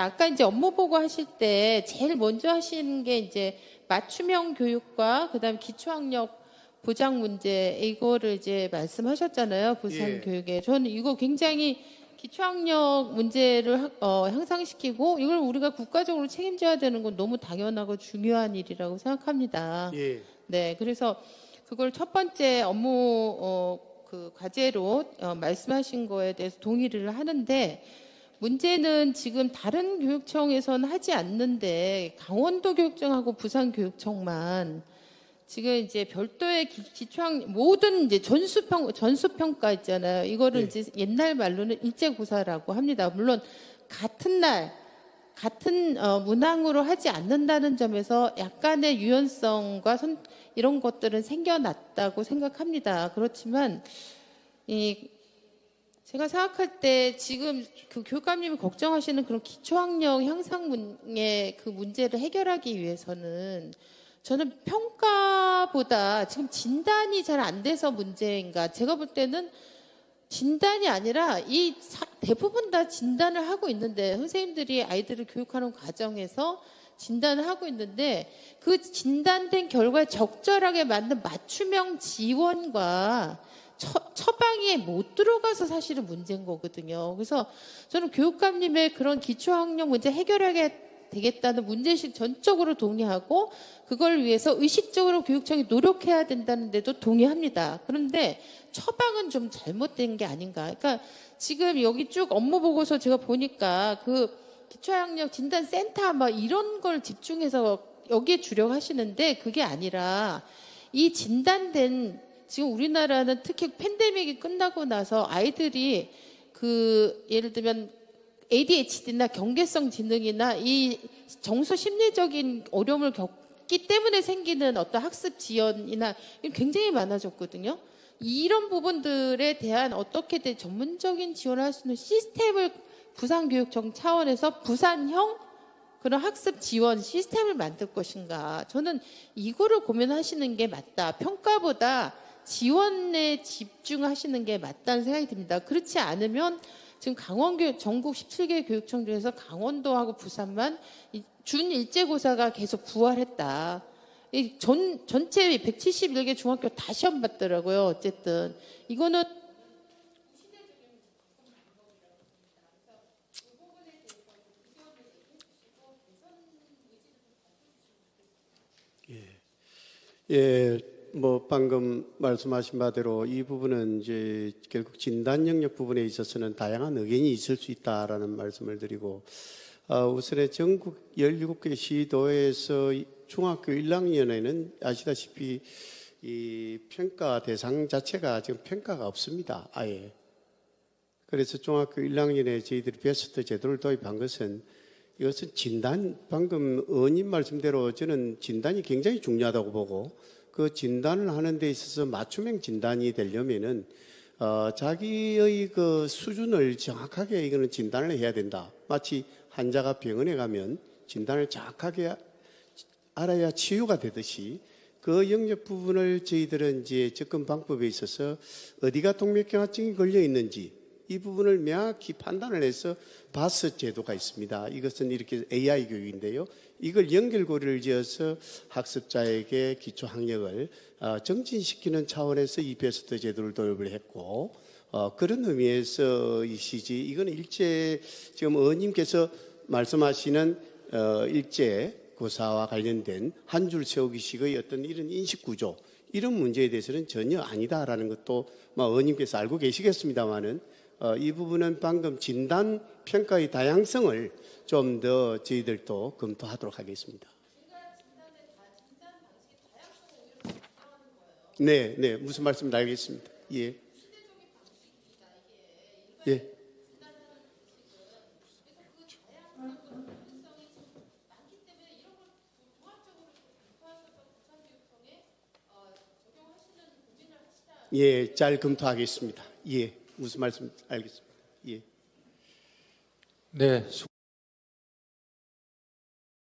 아까 이제 업무 보고 하실 때 제일 먼저 하시는 게 이제 맞춤형 교육과 그다음 기초학력 보장 문제 이거를 이제 말씀하셨잖아요 부산 예. 교육에 저는 이거 굉장히 기초학력 문제를 하- 어, 향상시키고 이걸 우리가 국가적으로 책임져야 되는 건 너무 당연하고 중요한 일이라고 생각합니다. 예. 네, 그래서 그걸 첫 번째 업무 어, 그 과제로 어, 말씀하신 거에 대해서 동의를 하는데 문제는 지금 다른 교육청에서는 하지 않는데 강원도 교육청하고 부산 교육청만 지금 이제 별도의 기, 기초학 모든 이제 전수평 전수평가 있잖아요. 이거를 네. 이제 옛날 말로는 일제고사라고 합니다. 물론 같은 날 같은 어, 문항으로 하지 않는다는 점에서 약간의 유연성과 선- 이런 것들은 생겨났다고 생각합니다. 그렇지만 이 제가 생각할 때 지금 그 교육감님이 걱정하시는 그런 기초학력 향상의 그 문제를 해결하기 위해서는 저는 평가보다 지금 진단이 잘 안 돼서 문제인가? 제가 볼 때는 진단이 아니라 이 사- 대부분 다 진단을 하고 있는데 선생님들이 아이들을 교육하는 과정에서 진단을 하고 있는데 그 진단된 결과에 적절하게 맞는 맞춤형 지원과 처, 처방이 못 들어가서 사실은 문제인 거거든요. 그래서 저는 교육감님의 그런 기초학력 문제 해결하게 되겠다는 문제의식 전적으로 동의하고 그걸 위해서 의식적으로 교육청이 노력해야 된다는 데도 동의합니다. 그런데 처방은 좀 잘못된 게 아닌가. 그러니까 지금 여기 쭉 업무 보고서 제가 보니까 그 기초학력 진단센터 막 이런 걸 집중해서 여기에 주력하시는데 그게 아니라 이 진단된 지금 우리나라는 특히 팬데믹이 끝나고 나서 아이들이 그 예를 들면 ADHD나 경계성 지능이나 이 정서 심리적인 어려움을 겪기 때문에 생기는 어떤 학습 지연이나 굉장히 많아졌거든요. 이런 부분들에 대한 어떻게든 전문적인 지원을 할 수 있는 시스템을 부산교육청 차원에서 부산형 그런 학습 지원 시스템을 만들 것인가. 저는 이거를 고민하시는 게 맞다. 평가보다 지원에 집중하시는 게 맞다는 생각이 듭니다. 그렇지 않으면 지금 강원교 전국 17개 교육청 중에서 강원도하고 부산만 이 준일제고사가 계속 부활했다. 이 전, 전체 171개 중학교 다 시험 봤더라고요. 어쨌든. 이거는 예, 뭐 방금 말씀하신 바대로 이 부분은 이제 결국 진단 영역 부분에 있어서는 다양한 의견이 있을 수 있다라는 말씀을 드리고 아, 우선에 전국 17개 시도에서 이 중학교 1학년에는 아시다시피 이 평가 대상 자체가 지금 평가가 없습니다. 아예. 그래서 중학교 1학년에 저희들이 베스트 제도를 도입한 것은 이것은 진단, 방금 의원님 말씀대로 저는 진단이 굉장히 중요하다고 보고 그 진단을 하는 데 있어서 맞춤형 진단이 되려면은 어, 자기의 그 수준을 정확하게 이거는 진단을 해야 된다. 마치 환자가 병원에 가면 진단을 정확하게 알아야 치유가 되듯이 그 영역 부분을 저희들은 이제 접근 방법에 있어서 어디가 동맥경화증이 걸려 있는지 이 부분을 명확히 판단을 해서 바스 제도가 있습니다. 이것은 이렇게 AI 교육인데요. 이걸 연결고리를 지어서 학습자에게 기초 학력을 어, 정진시키는 차원에서 이 베스트 제도를 도입을 했고 어, 그런 의미에서 이 시지 이거는 일제 지금 의원님께서 말씀하시는 어, 일제 고사와 관련된 한 줄 세우기식의 어떤 이런 인식 구조 이런 문제에 대해서는 전혀 아니다라는 것도 뭐 의원님께서 알고 계시겠습니다만은 어, 이 부분은 방금 진단 평가의 다양성을 좀 더 저희들도 검토하도록 하겠습니다. 네, 네, 무슨 말씀인지 알겠습니다. 예. 예. 예, 잘 검토하겠습니다. 예, 무슨 말씀 알겠습니다. 예. 네, 수-